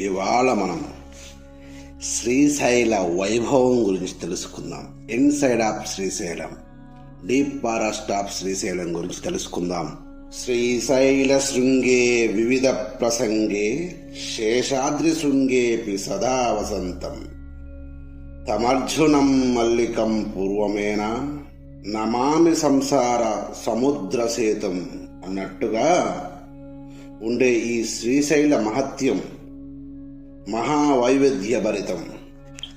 ఇవాళ మనం శ్రీశైల వైభవం గురించి తెలుసుకుందాం. Inside of Srisailam deep forest of Srisailam గురించి తెలుసుకుందాం. శ్రీశైల శృంగే వివిధ ప్రసంగే శేషాద్రి శృంగేపి సదా వసంతం. తమర్జునం మల్లికం పూర్వమేన నమామి సంసార సముద్ర సేతం అన్నట్టుగా ఉండే ఈ శ్రీశైల మహత్యం మహావైవిధ్యభరితం.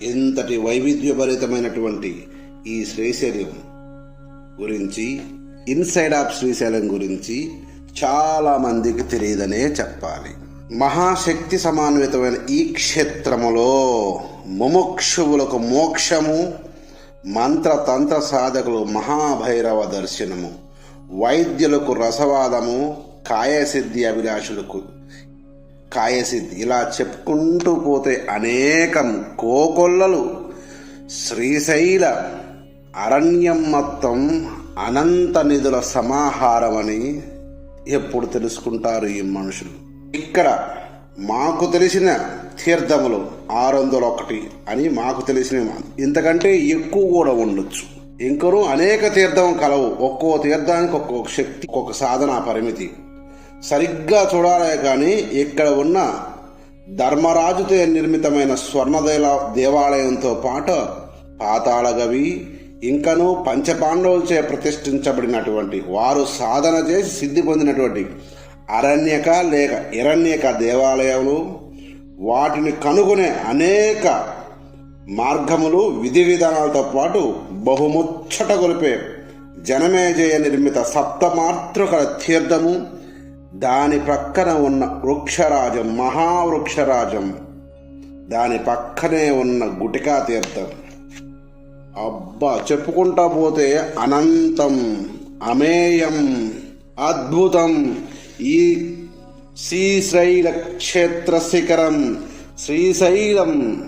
ఇంతటి వైవిధ్యభరితమైనటువంటి ఈ శ్రీశైలం గురించి ఇన్సైడ్ ఆఫ్ శ్రీశైలం గురించి చాలా మందికి తెలియదనే చెప్పాలి. మహాశక్తి సమాన్వితమైన ఈ క్షేత్రములో ముముక్షువులకు మోక్షము మంత్రతంత్ర సాధకులు మహాభైరవ దర్శనము వైద్యులకు రసవాదము కాయసిద్ధి అభిలాషులకు కాయసిద్ధి ఇలా చెప్పుకుంటూ పోతే అనేకం కోకొల్లలు. శ్రీశైల అరణ్యం మొత్తం అనంత నిధుల సమాహారం అని ఎప్పుడు తెలుసుకుంటారు ఈ మనుషులు. ఇక్కడ మాకు తెలిసిన తీర్థములు ఆరు వందల ఒకటి అని మాకు తెలిసిన ఇంతకంటే ఎక్కువ కూడా ఉండొచ్చు. ఇంకనూ అనేక తీర్థం కలవు. ఒక్కో తీర్థానికి ఒక్కొక్క శక్తి ఒక్కొక్క సాధన పరిమితి. సరిగ్గా చూడాలే కానీ ఇక్కడ ఉన్న ధర్మరాజుతో నిర్మితమైన స్వర్ణదేల దేవాలయంతో పాటు పాతాళగవి ఇంకను పంచపాండవులచే ప్రతిష్ఠించబడినటువంటి వారు సాధన చేసి సిద్ధి పొందినటువంటి అరణ్యక లేక ఇరణ్యక దేవాలయాలు వాటిని కనుగొనే అనేక మార్గములు విధి విధానాలతో పాటు బహుముచ్చట గొలిపే జనమేజయ నిర్మిత సప్తమాతృకల తీర్థము దాని పక్కన ఉన్న వృక్షరాజం మహావృక్షరాజం దాని పక్కనే ఉన్న గుటికా తీర్థం. అబ్బా చెప్పుకుంటా పోతే అనంతం అమేయం అద్భుతం. ఈ శ్రీశైల క్షేత్ర శిఖరం శ్రీశైలం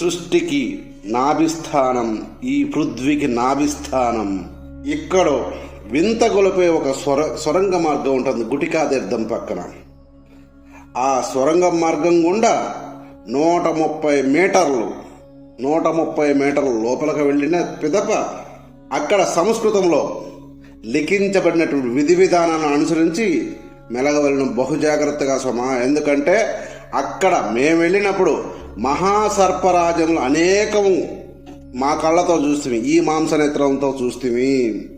సృష్టికి నాభిస్థానం ఈ పృథ్వీకి నాభిస్థానం. ఇక్కడో వింత గొలిపే ఒక స్వర సొరంగ మార్గం ఉంటుంది గుటికా తీర్థం పక్కన. ఆ సొరంగ మార్గం గుండా నూట ముప్పై మీటర్లు నూట ముప్పై మీటర్ల లోపలికి వెళ్ళిన పిదప అక్కడ సంస్కృతంలో లిఖించబడినటువంటి విధి విధానాలను అనుసరించి మెలగవలను బహుజాగ్రత్తగా జాగ్రత్తగా ఎందుకంటే అక్కడ మేము వెళ్ళినప్పుడు మహాసర్పరాజములు అనేకము మా కళ్ళతో చూస్తుంది ఈ మాంసనేత్రంతో చూస్తుంది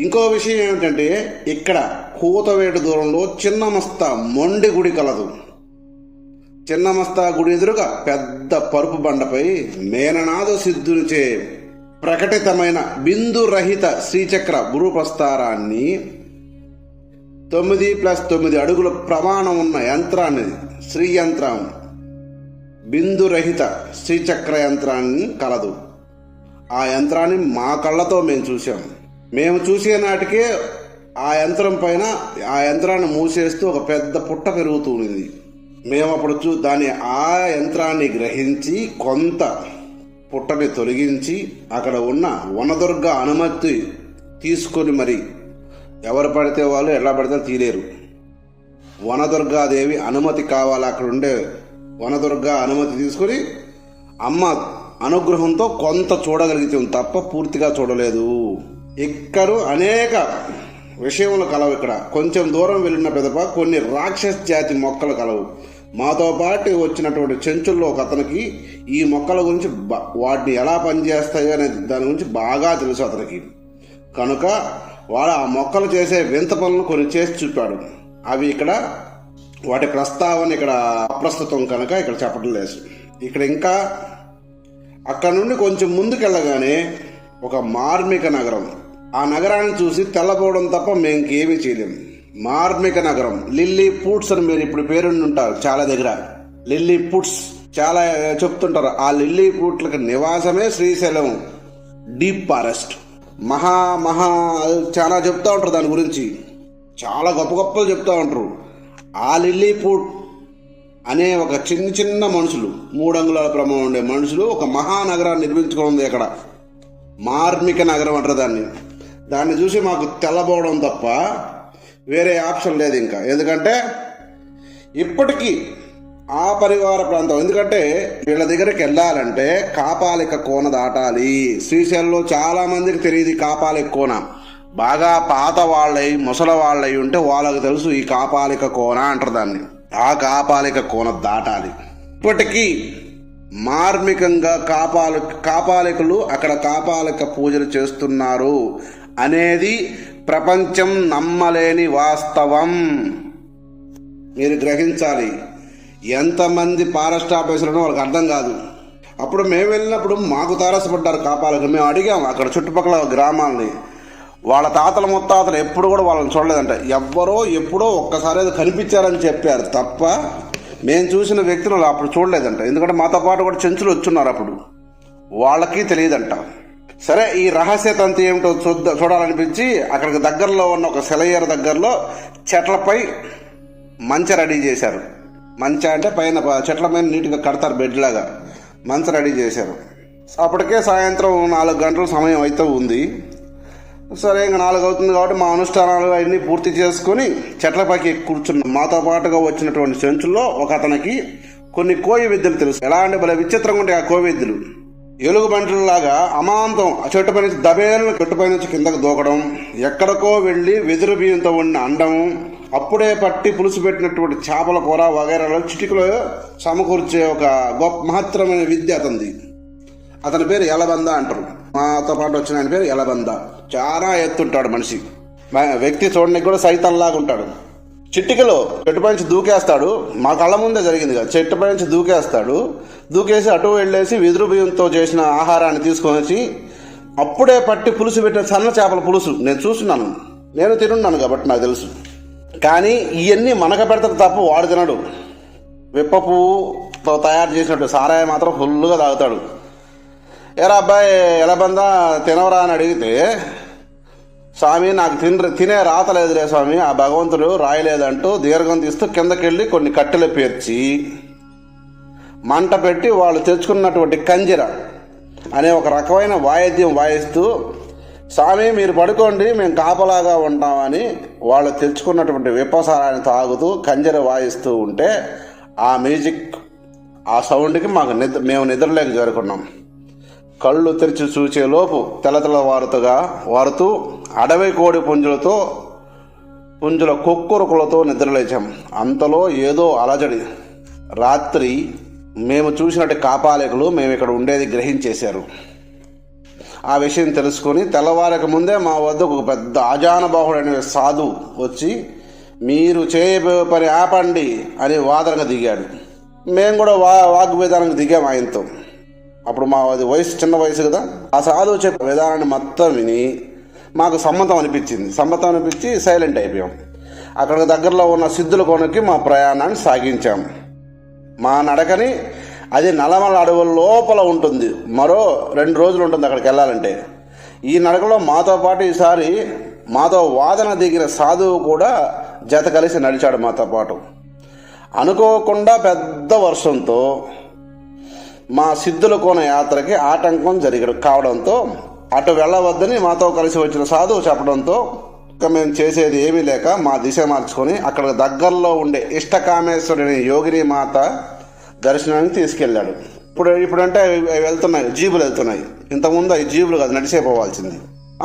ఇంకో విషయం ఏమిటంటే ఇక్కడ కూతవేటు దూరంలో చిన్నమస్త మొండి గుడి కలదు. చిన్నమస్తా గుడి ఎదురుగా పెద్ద పరుపు బండపై మేననాథ సిద్ధునిచే ప్రకటితమైన బిందు రహిత శ్రీచక్ర గురుప్రస్తారాన్ని తొమ్మిది ప్లస్ తొమ్మిది అడుగుల ప్రమాణం ఉన్న యంత్రాన్ని శ్రీ యంత్రం బిందు రహిత శ్రీచక్ర యంత్రాన్ని కలదు. ఆ యంత్రాన్ని మా కళ్ళతో మేము చూసాం మేము చూసే నాటికే ఆ యంత్రం పైన ఆ యంత్రాన్ని మూసేస్తూ ఒక పెద్ద పుట్ట పెరుగుతూ ఉంది మేము అప్పుడు చూ దాని ఆ యంత్రాన్ని గ్రహించి కొంత పుట్టని తొలగించి అక్కడ ఉన్న వనదుర్గ అనుమతి తీసుకొని మరి ఎవరు పడితే వాళ్ళు ఎలా పడితే తీలేరు. వనదుర్గాదేవి అనుమతి కావాలి అక్కడ ఉండే వనదుర్గ అనుమతి తీసుకొని అమ్మ అనుగ్రహంతో కొంత చూడగలిగితే తప్ప పూర్తిగా చూడలేదు. ఇక్కడ అనేక విషయములు కలవు ఇక్కడ. కొంచెం దూరం వెళ్ళిన పెదప కొన్ని రాక్షస జాతి మొక్కలు కలవు. మాతో పాటు వచ్చినటువంటి చెంచుల్లో ఒక అతనికి ఈ మొక్కల గురించి వాటిని ఎలా పనిచేస్తాయో అనే దాని గురించి బాగా తెలుసు అతనికి. కనుక వాడు ఆ మొక్కలు చేసే వింత పనులు కొన్ని చేసి చూపాడు. అవి ఇక్కడ వాటి ప్రస్తావన ఇక్కడ అప్రస్తుతం కనుక ఇక్కడ చెప్పడం లేదు. ఇక్కడ ఇంకా అక్కడ నుండి కొంచెం ముందుకెళ్ళగానే ఒక మార్మిక నగరం ఆ నగరాన్ని చూసి తెల్లబోవడం తప్ప మేంకేమీ చేయలేము మార్మిక నగరం లిల్లీ పూట్స్ అని మీరు ఇప్పుడు పేరుండి ఉంటారు చాలా దగ్గర. లిల్లీ ఫుడ్స్ చాలా చెప్తుంటారు ఆ లిల్లీ పూట్లకు నివాసమే శ్రీశైలం. Deep forest. మహా మహా చాలా చెప్తూ ఉంటారు దాని గురించి. చాలా గొప్ప గొప్పలు చెప్తూ ఉంటారు. ఆ లిల్లీ పూట్ అనే ఒక చిన్న చిన్న మనుషులు మూడు అంగుళాల ప్రమాణం ఉండే మనుషులు ఒక మహానగరాన్ని నిర్మించుకోండి అక్కడ. మార్మిక నగరం అంటారు దాన్ని. దాన్ని చూసి మాకు తెల్లబోవడం తప్ప వేరే ఆప్షన్ లేదు ఇంకా. ఎందుకంటే ఇప్పటికీ ఆ పరివార ప్రాంతం ఎందుకంటే వీళ్ళ దగ్గరికి వెళ్ళాలంటే కాపాలిక కోన దాటాలి. శ్రీశైలంలో చాలా మందికి తెలియదు ఈ కాపాలిక కోన. బాగా పాత వాళ్ళై ముసలి వాళ్ళై ఉంటే వాళ్ళకి తెలుసు ఈ కాపాలిక కోన అంటారు దాన్ని. ఆ కాపాలిక కోన దాటాలి. ఇప్పటికీ మార్మికంగా కాపాలి కాపాలికలు అక్కడ కాపాలిక పూజలు చేస్తున్నారు. అనేది ప్రపంచం నమ్మలేని వాస్తవం. మీరు గ్రహించాలి. ఎంతమంది ఫారెస్ట్ ఆఫీసులను వాళ్ళకి అర్థం కాదు. అప్పుడు మేము వెళ్ళినప్పుడు మాకు తారసపడ్డారు కాపాలకు. మేము అడిగాము అక్కడ చుట్టుపక్కల గ్రామాలని. వాళ్ళ తాతల ముత్తాతలు ఎప్పుడు కూడా వాళ్ళని చూడలేదంట. ఎవ్వరో ఎప్పుడో ఒక్కసారి అది కనిపించారని చెప్పారు తప్ప మేము చూసిన వ్యక్తులు వాళ్ళు అప్పుడు చూడలేదంట. ఎందుకంటే మాతో పాటు కూడా చెంచులు వచ్చున్నారు అప్పుడు. వాళ్ళకి తెలియదంట. సరే ఈ రహస్య తంతు ఏమిటో చూద్ద చూడాలనిపించి అక్కడికి దగ్గరలో ఉన్న ఒక సెలయేరు దగ్గరలో చెట్లపై మంచ రెడీ చేశారు. మంచ అంటే పైన చెట్ల మీద నీట్గా కడతారు బెడ్ లాగా. మంచ రెడీ చేశారు. అప్పటికే సాయంత్రం నాలుగు గంటల సమయం అయితే ఉంది. సరే ఇంకా నాలుగు అవుతుంది కాబట్టి మా అనుష్ఠానాలు అవన్నీ పూర్తి చేసుకొని చెట్లపైకి కూర్చున్న. కూర్చున్నాం మాతో పాటుగా వచ్చినటువంటి చెంచుల్లో ఒక అతనికి కొన్ని కోయి విద్యలు తెలుసు. ఎలా అంటే భలే విచిత్రంగా ఉంటాయి ఆ కోయి విద్యలు. ఎలుగు బంటలలాగా అమాంతం ఆ చెట్టుపై నుంచి దబేలను చెట్టుపై నుంచి కిందకు దూకడం ఎక్కడికో వెళ్ళి వెదురు బియ్యంతో ఉన్న అండం అప్పుడే పట్టి పులుసు పెట్టినటువంటి చేపల కూర వగైరాలో చిటికలో సమకూర్చే ఒక గొప్ప మహత్తరమైన విద్య అతనిది అతని పేరు ఎలబంద అంటారు. మాతో పాటు వచ్చిన ఆయన పేరు ఎలబంద చాలా ఎత్తుంటాడు మనిషి. వ్యక్తి చూడడానికి కూడా సైతంలాగా ఉంటాడు. చిట్టికలో చెట్టుపై నుంచి దూకేస్తాడు. మా కళ్ళ ముందే జరిగింది కదా. చెట్టుపై నుంచి దూకేస్తాడు. దూకేసి అటు వెళ్ళేసి వెదురు బియ్యంతో చేసిన ఆహారాన్ని తీసుకొని వచ్చి అప్పుడే పట్టి పులుసు పెట్టిన సన్న చేపల పులుసు. నేను చూస్తున్నాను. నేను తినున్నాను కాబట్టి నాకు తెలుసు. కానీ ఇవన్నీ మనక పెడతారు తప్ప వాడు తినడు. విప్ప పువ్వుతో తయారు చేసినట్టు సారాయి మాత్రం ఫుల్గా తాగుతాడు. ఎరా అబ్బాయి ఎలా బందా తినవరా అని అడిగితే స్వామి నాకు తిన తినే రాత లేదులే స్వామి ఆ భగవంతుడు రాయలేదంటూ దీర్ఘం తీస్తూ కిందకెళ్ళి కొన్ని కట్టెలు పేర్చి మంట పెట్టి వాళ్ళు తెచ్చుకున్నటువంటి కంజర అనే ఒక రకమైన వాయిద్యం వాయిస్తూ స్వామి మీరు పడుకోండి మేము కాపలాగా ఉంటామని వాళ్ళు తెచ్చుకున్నటువంటి విపసారాన్ని తాగుతూ కంజర వాయిస్తూ ఉంటే ఆ మ్యూజిక్ ఆ సౌండ్కి మాకు నిద్ర మేము నిద్రలేక చేరుకున్నాం. కళ్ళు తెరిచి చూచే లోపు తెల్లతెల్ల వారుతుగా వారుతూ అడవి కోడి పుంజులతో పుంజుల కుక్కురుకులతో నిద్రలేచాం. అంతలో ఏదో అలజడి. రాత్రి మేము చూసినట్టు కాపాలికలు మేము ఇక్కడ ఉండేది గ్రహించేశారు. ఆ విషయం తెలుసుకొని తెల్లవారక ముందే మా వద్దకు ఒక పెద్ద అజానుబాహుడైన సాధు వచ్చి మీరు చేయబోయే పని ఆపండి అని వాదనగా దిగాడు. మేము కూడా వా వాగ్వేదానికి దిగాం ఆయనతో. అప్పుడు మా అది వయసు చిన్న వయసు కదా. ఆ సాధువు చెప్పే విధానాన్ని మొత్తం విని మాకు సమ్మతం అనిపించింది. సమ్మతం అనిపించి సైలెంట్ అయిపోయాం. అక్కడ దగ్గరలో ఉన్న సిద్ధుల కోనకి మా ప్రయాణాన్ని సాగించాం. మా నడకని అది నలమల అడవుల లోపల ఉంటుంది. మరో రెండు రోజులు ఉంటుంది అక్కడికి వెళ్ళాలంటే. ఈ నడకలో మాతో పాటు ఈసారి మాతో వాదన దిగిన సాధువు కూడా జత కలిసి నడిచాడు మాతో పాటు. అనుకోకుండా పెద్ద వర్షంతో మా సిద్ధుల కోన యాత్రకి ఆటంకం జరిగడం కావడంతో అటు వెళ్ళవద్దని మాతో కలిసి వచ్చిన సాధువు చెప్పడంతో ఇక మేము చేసేది ఏమీ లేక మా దిశ మార్చుకొని అక్కడ దగ్గరలో ఉండే ఇష్టకామేశ్వరుని యోగిని మాత దర్శనానికి తీసుకెళ్ళాడు. ఇప్పుడు ఇప్పుడంటే అవి అవి వెళ్తున్నాయి జీబులు వెళ్తున్నాయి. ఇంతకుముందు అవి జీబులు కాదు నడిచే పోవాల్సింది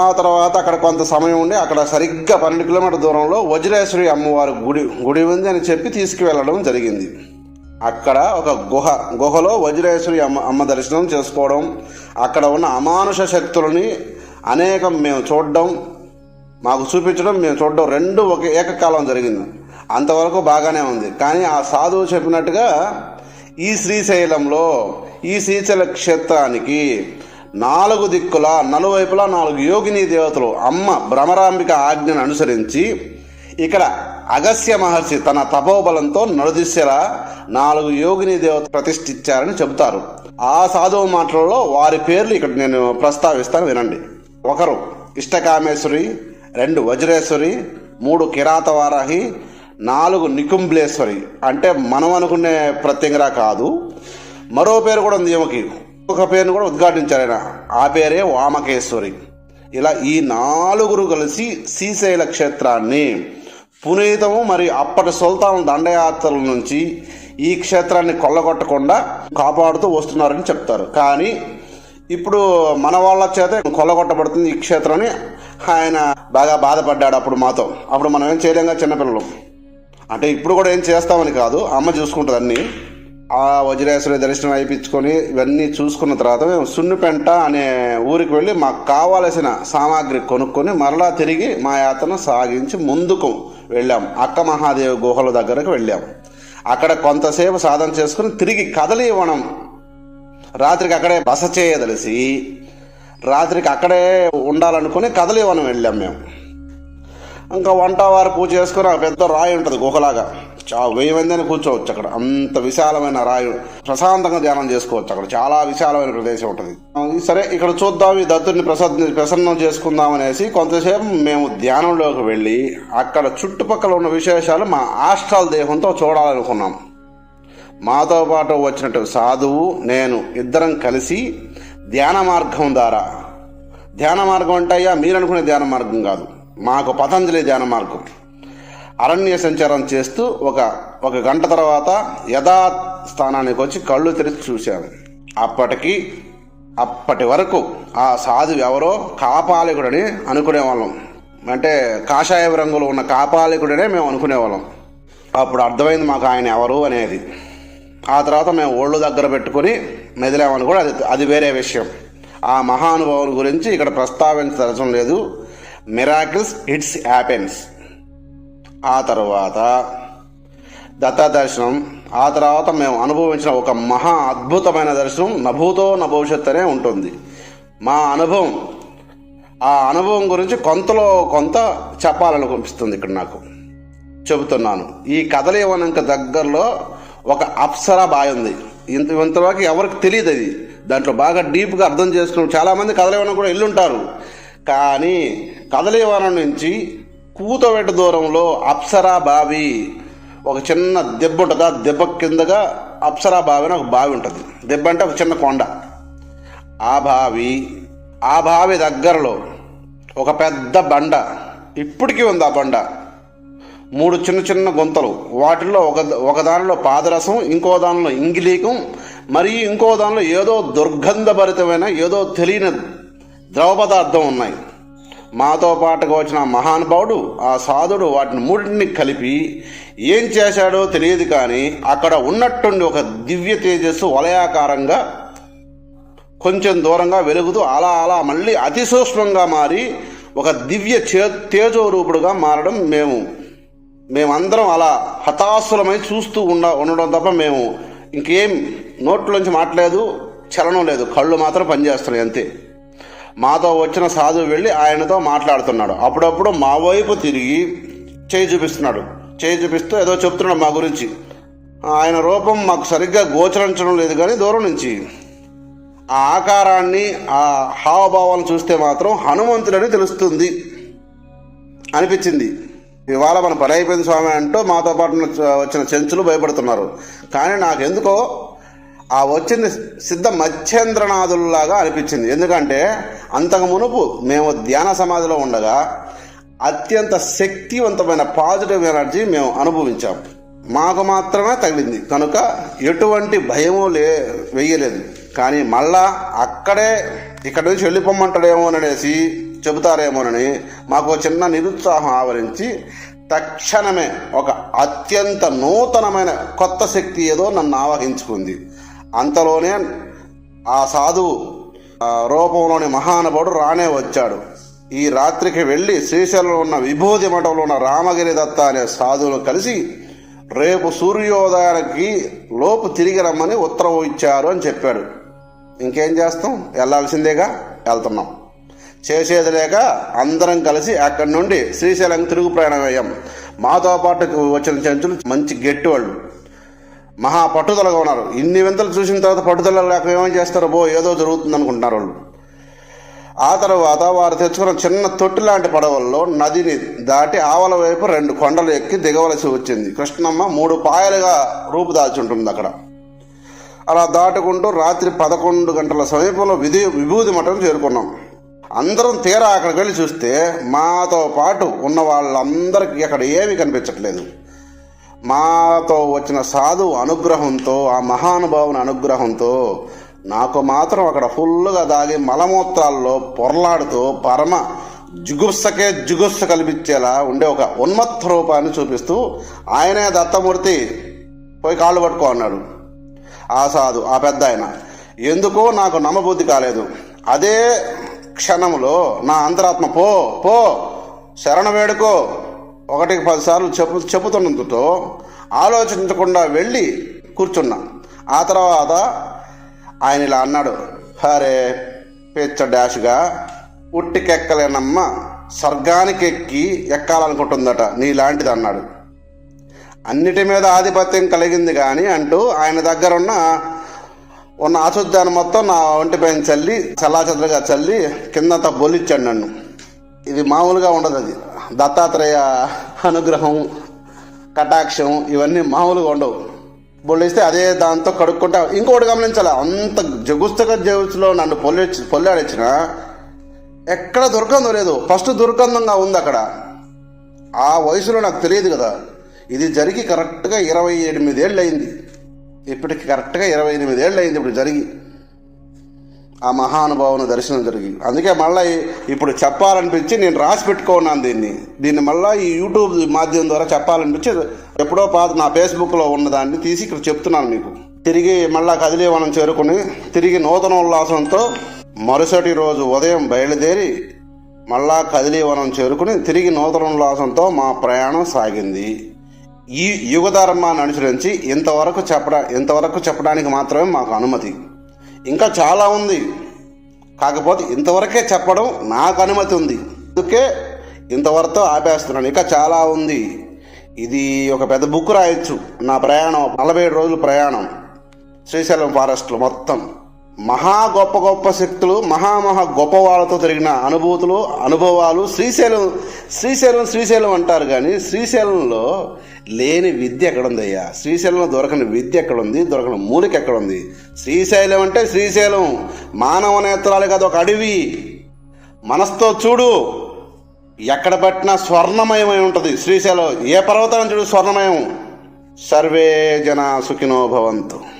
ఆ తర్వాత అక్కడ కొంత సమయం ఉండి అక్కడ సరిగ్గా పన్నెండు కిలోమీటర్ దూరంలో వజ్రేశ్వరి అమ్మవారి గుడి గుడి ఉంది అని చెప్పి తీసుకువెళ్ళడం జరిగింది. అక్కడ ఒక గుహ గుహలో వజ్రేశ్వరి అమ్మ అమ్మ దర్శనం చేసుకోవడం అక్కడ ఉన్న అమానుష శక్తులని అనేకం మేము చూడడం మాకు చూపించడం మేము చూడడం రెండు ఒక ఏకకాలం జరిగింది. అంతవరకు బాగానే ఉంది. కానీ ఆ సాధువు చెప్పినట్టుగా ఈ శ్రీశైలంలో ఈ శ్రీశైల క్షేత్రానికి నాలుగు దిక్కుల నలువైపులా నాలుగు యోగిని దేవతలు అమ్మ భ్రమరాంబిక ఆజ్ఞను అనుసరించి ఇక్కడ అగస్య మహర్షి తన తపోబలంతో నలుదిశలా నాలుగు యోగిని దేవత ప్రతిష్ఠించారని చెబుతారు. ఆ సాధువు మాటలలో వారి పేర్లు ఇక్కడ నేను ప్రస్తావిస్తాను వినండి. ఒకరు ఇష్టకామేశ్వరి రెండు వజ్రేశ్వరి మూడు కిరాతవారాహి నాలుగు నికుంబ్లేశ్వరి అంటే మనం అనుకునే ప్రత్యంగరా కాదు. మరో పేరు కూడా ఉంది ఈమెకి. ఒక పేరును కూడా ఉద్ఘాటించారు ఆయన. ఆ పేరే వామకేశ్వరి. ఇలా ఈ నాలుగురు కలిసి శ్రీశైల క్షేత్రాన్ని పునీతము మరియు అప్పటి సుల్తాన్ దండయాత్రల నుంచి ఈ క్షేత్రాన్ని కొల్లగొట్టకుండా కాపాడుతూ వస్తున్నారని చెప్తారు. కానీ ఇప్పుడు మన వాళ్ళ చేత కొల్లగొట్టబడుతుంది ఈ క్షేత్రాన్ని. ఆయన బాగా బాధపడ్డాడు అప్పుడు మాతో. అప్పుడు మనం ఏం చేయలేంగా చిన్నపిల్లలు. అంటే ఇప్పుడు కూడా ఏం చేస్తామని కాదు. అమ్మ చూసుకుంటుంది అన్నీ. ఆ వజ్రేశ్వరి దర్శనం అయిపించుకొని ఇవన్నీ చూసుకున్న తర్వాత మేము సున్నిపెంట అనే ఊరికి వెళ్ళి మాకు కావలసిన సామాగ్రి కొనుక్కొని మరలా తిరిగి మా యాత్రను సాగించి ముందుకు వెళ్ళాం. అక్క మహాదేవి గుహల దగ్గరకు వెళ్ళాం. అక్కడ కొంతసేపు సాధన చేసుకుని తిరిగి కదలివనం. రాత్రికి అక్కడే బస చేయదలిసి రాత్రికి అక్కడే ఉండాలనుకుని కదలివనం వెళ్ళాం మేము. ఇంకా వంట వారు పూజ చేసుకుని పెద్ద రాయి ఉంటుంది గుహలాగా. చా వెయ్యి మంది అని కూర్చోవచ్చు అక్కడ. అంత విశాలమైన రాయి ప్రశాంతంగా ధ్యానం చేసుకోవచ్చు అక్కడ. చాలా విశాలమైన ప్రదేశం ఉంటుంది. సరే ఇక్కడ చూద్దాం ఈ దత్తుడిని ప్రసాద్ ప్రసన్నం చేసుకుందాం అనేసి కొంతసేపు మేము ధ్యానంలోకి వెళ్ళి అక్కడ చుట్టుపక్కల ఉన్న విశేషాలు మా ఆస్ట్రాల్ దేహంతో చూడాలనుకున్నాం. మాతో పాటు వచ్చినట్టు సాధువు నేను ఇద్దరం కలిసి ధ్యాన మార్గం ద్వారా. ధ్యాన మార్గం అంటే అయ్యా మీరు అనుకునే ధ్యాన మార్గం కాదు. మాకు పతంజలి ధ్యాన మార్గం. అరణ్య సంచారం చేస్తూ ఒక ఒక గంట తర్వాత యథా స్థానానికి వచ్చి కళ్ళు తెరిచి చూశాను. అప్పటికి అప్పటి వరకు ఆ సాధువు ఎవరో కాపాలికుడని అనుకునేవాళ్ళం. అంటే కాషాయ రంగులో ఉన్న కాపాలికుడనే మేము అనుకునేవాళ్ళం. అప్పుడు అర్థమైంది మాకు ఆయన ఎవరు అనేది. ఆ తర్వాత మేము ఒళ్ళు దగ్గర పెట్టుకుని మెదిలామని కూడా అది అది వేరే విషయం. ఆ మహానుభావుల గురించి ఇక్కడ ప్రస్తావించదలచడం లేదు. మిరాకిల్స్ ఇట్స్ హ్యాపెన్స్ ఆ తర్వాత దత్తా దర్శనం ఆ తర్వాత మేము అనుభవించిన ఒక మహా అద్భుతమైన దర్శనం నభూతో నభవిష్యత్ అనే ఉంటుంది. మా అనుభవం. ఆ అనుభవం గురించి కొంతలో కొంత చెప్పాలనిపిస్తుంది ఇక్కడ నాకు. చెబుతున్నాను. ఈ కదలీవనంక దగ్గరలో ఒక అప్సరా బాయ్ ఉంది. ఇంత ఇంతవరకు ఎవరికి తెలియదు అది. దాంట్లో బాగా డీప్గా అర్థం చేసుకుని చాలామంది కదలీవనం కూడా వెళ్ళుంటారు కానీ కదలీవనం నుంచి కూతవేట దూరంలో అప్సరా బావి ఒక చిన్న దెబ్బ ఉంటుంది. ఆ దెబ్బ కిందగా అప్సరా బావి అని ఒక బావి ఉంటుంది. దెబ్బ అంటే ఒక చిన్న కొండ. ఆ బావి ఆ బావి దగ్గరలో ఒక పెద్ద బండ. ఇప్పటికీ ఉంది ఆ బండ. మూడు చిన్న చిన్న గుంతలు. వాటిల్లో ఒక ఒక దానిలో పాదరసం ఇంకో దానిలో ఇంగిలీకం మరియు ఇంకో దానిలో ఏదో దుర్గంధభరితమైన ఏదో తెలియని ద్రవ పదార్థం ఉన్నాయి. మాతో పాటుగా వచ్చిన మహానుభావుడు ఆ సాధుడు వాటిని మూడింటిని కలిపి ఏం చేశాడో తెలియదు కానీ అక్కడ ఉన్నట్టుండి ఒక దివ్య తేజస్సు వలయాకారంగా కొంచెం దూరంగా వెలుగుతూ అలా అలా మళ్ళీ అతి సూక్ష్మంగా మారి ఒక దివ్య తేజో రూపుడుగా మారడం మేము మేమందరం అలా హతాశులమై చూస్తూ ఉండ ఉండడం తప్ప మేము ఇంకేం నోట్లోంచి మాట్లాడలేదు చలనం లేదు. కళ్ళు మాత్రం పనిచేస్తున్నాయి అంతే. మాతో వచ్చిన సాధువు వెళ్ళి ఆయనతో మాట్లాడుతున్నాడు. అప్పుడప్పుడు మా వైపు తిరిగి చేయి చూపిస్తున్నాడు. చేయి చూపిస్తూ ఏదో చెప్తున్నాడు మా గురించి. ఆయన రూపం మాకు సరిగ్గా గోచరించడం లేదు కానీ దూరం నుంచి. ఆ ఆకారాన్ని ఆ హావభావాలను చూస్తే మాత్రం హనుమంతుడని తెలుస్తుంది అనిపించింది. ఇవాళ మన పని అయిపోయింది స్వామి అంటూ మాతో పాటు వచ్చిన చెంచులు భయపడుతున్నారు. కానీ నాకెందుకో ఆ వచ్చింది సిద్ధ మత్స్యేంద్రనాథుల్లాగా అనిపించింది. ఎందుకంటే అంతకు మునుపు మేము ధ్యాన సమాధిలో ఉండగా అత్యంత శక్తివంతమైన పాజిటివ్ ఎనర్జీ మేము అనుభవించాం. మాకు మాత్రమే తగిలింది. కనుక ఎటువంటి భయము లే వెయ్యలేదు. కానీ మళ్ళా అక్కడే ఇక్కడ నుంచి వెళ్ళిపోమ్మంటాడేమో అనేసి చెబుతారేమోనని మాకు చిన్న నిరుత్సాహం ఆవరించి తక్షణమే ఒక అత్యంత నూతనమైన కొత్త శక్తి ఏదో నన్ను ఆవహించుకుంది. అంతలోనే ఆ సాధువు రూపంలోని మహానుభావుడు రానే వచ్చాడు. ఈ రాత్రికి వెళ్ళి శ్రీశైలంలో ఉన్న విభూతి మఠంలో ఉన్న రామగిరి దత్త అనే సాధువులు కలిసి రేపు సూర్యోదయానికి లోపు తిరిగి రమ్మని ఉత్తర్వు ఇచ్చారు అని చెప్పాడు. ఇంకేం చేస్తాం? వెళ్ళాల్సిందేగా? వెళ్తున్నాం. చేసేది లేక అందరం కలిసి అక్కడి నుండి శ్రీశైలం తిరుగు ప్రయాణం అయ్యాం మాతో పాటు వచ్చిన చెంచులు మంచి గట్టి వాళ్ళు మహా పట్టుదలగా ఉన్నారు. ఇన్ని వింతలు చూసిన తర్వాత పట్టుదల లేక ఏమని చేస్తారో? బో ఏదో జరుగుతుంది అనుకుంటున్నారు వాళ్ళు. ఆ తర్వాత వారు తెచ్చుకున్న చిన్న తొట్టి లాంటి పడవల్లో నదిని దాటి ఆవల వైపు రెండు కొండలు ఎక్కి దిగవలసి వచ్చింది. కృష్ణమ్మ మూడు పాయలుగా రూపుదాల్చి ఉంటుంది అక్కడ. అలా దాటుకుంటూ రాత్రి పదకొండు గంటల సమీపంలో విధి విభూతి మఠం చేరుకున్నాం. అందరం తీరా అక్కడికి వెళ్ళి చూస్తే మాతో పాటు ఉన్న వాళ్ళందరికీ అక్కడ ఏమీ కనిపించట్లేదు. మాతో వచ్చిన సాధువు అనుగ్రహంతో ఆ మహానుభావుని అనుగ్రహంతో నాకు మాత్రం అక్కడ ఫుల్గా దాగి మలమూత్రాల్లో పొరలాడుతూ పరమ జుగుప్సకే జుగుప్స కల్పించేలా ఉండే ఒక ఉన్మత్త రూపాన్ని చూపిస్తూ ఆయనే దత్తమూర్తి పోయి కాళ్ళు పట్టుకో అన్నాడు. ఆ సాధు ఆ పెద్ద ఆయన ఎందుకో నాకు నమ్మబుద్ధి కాలేదు. అదే క్షణంలో నా అంతరాత్మ పో పో శరణ వేడుకో ఒకటికి పదిసార్లు చెప్పు చెబుతున్నందుతో ఆలోచించకుండా వెళ్ళి కూర్చున్నా. ఆ తర్వాత ఆయన ఇలా అన్నాడు హరే పిచ్చ డాష్గా ఉట్టికెక్కలేనమ్మ స్వర్గానికి ఎక్కి ఎక్కాలనుకుంటుందట నీలాంటిది అన్నాడు. అన్నిటి మీద ఆధిపత్యం కలిగింది కానీ అంటూ ఆయన దగ్గర ఉన్న ఉన్న అశుద్ధాన్ని మొత్తం నా ఒంటి పైన చల్లి చల్లాచదురుగా చల్లి కిందంతా బొలిచ్చాడు నన్ను. ఇది మామూలుగా ఉండదు అది. దత్తాత్రేయ అనుగ్రహం కటాక్షం ఇవన్నీ మామూలుగా ఉండవు. బొల్లిస్తే అదే దాంతో కడుక్కుంటా ఇంకోటి గమనించాలి? అంత జగుస్తక జగుసులో నన్ను పొల్లి పొల్లాడిచ్చిన ఎక్కడ దుర్గంధం లేదు. ఫస్ట్ దుర్గంధంగా ఉంది అక్కడ. ఆ వయసులో నాకు తెలియదు కదా. ఇది జరిగి కరెక్ట్గా ఇరవై ఎనిమిది ఏళ్ళు అయింది ఇప్పటికి కరెక్ట్గా ఇరవై ఎనిమిది ఏళ్ళు అయింది ఇప్పుడు జరిగి. ఆ మహానుభావుని దర్శనం జరిగింది. అందుకే మళ్ళీ ఇప్పుడు చెప్పాలనిపించి నేను రాసి పెట్టుకున్నాను దీన్ని. దీన్ని మళ్ళీ ఈ యూట్యూబ్ మాధ్యమం ద్వారా చెప్పాలనిపించి ఎప్పుడో పాత నా ఫేస్బుక్లో ఉన్న దాన్ని తీసి ఇక్కడ చెప్తున్నాను మీకు. తిరిగి మళ్ళా కదిలీవనం చేరుకుని తిరిగి నూతన ఉల్లాసంతో మరుసటి రోజు ఉదయం బయలుదేరి మళ్ళా కదిలీవనం చేరుకుని తిరిగి నూతన ఉల్లాసంతో మా ప్రయాణం సాగింది. ఈ యుగధర్మాన్ని అనుసరించి ఇంతవరకు చెప్పడా ఇంతవరకు చెప్పడానికి మాత్రమే మాకు అనుమతి. ఇంకా చాలా ఉంది. కాకపోతే ఇంతవరకే చెప్పడం నాకు అనుమతి ఉంది. అందుకే ఇంతవరతో ఆపేస్తున్నాను. ఇంకా చాలా ఉంది. ఇది ఒక పెద్ద బుక్ రాయొచ్చు. నా ప్రయాణం నలభై ఏడు రోజుల ప్రయాణం. శ్రీశైలం ఫారెస్ట్లో మొత్తం. మహా గొప్ప గొప్ప శక్తులు మహామహా గొప్ప వాళ్ళతో జరిగిన అనుభూతులు అనుభవాలు శ్రీశైలం శ్రీశైలం శ్రీశైలం అంటారు కానీ శ్రీశైలంలో లేని విద్య ఎక్కడుందయ్యా? శ్రీశైలంలో దొరకని విద్య ఎక్కడుంది? దొరకని మూలిక ఎక్కడుంది? శ్రీశైలం అంటే శ్రీశైలం. మానవ నేత్రాలు కాదు ఒక అడవి. మనస్తో చూడు. ఎక్కడ పట్టినా స్వర్ణమయమై ఉంటుంది. శ్రీశైలం ఏ పర్వతం చూడు స్వర్ణమయం? సర్వే జన సుఖినో భవంతు.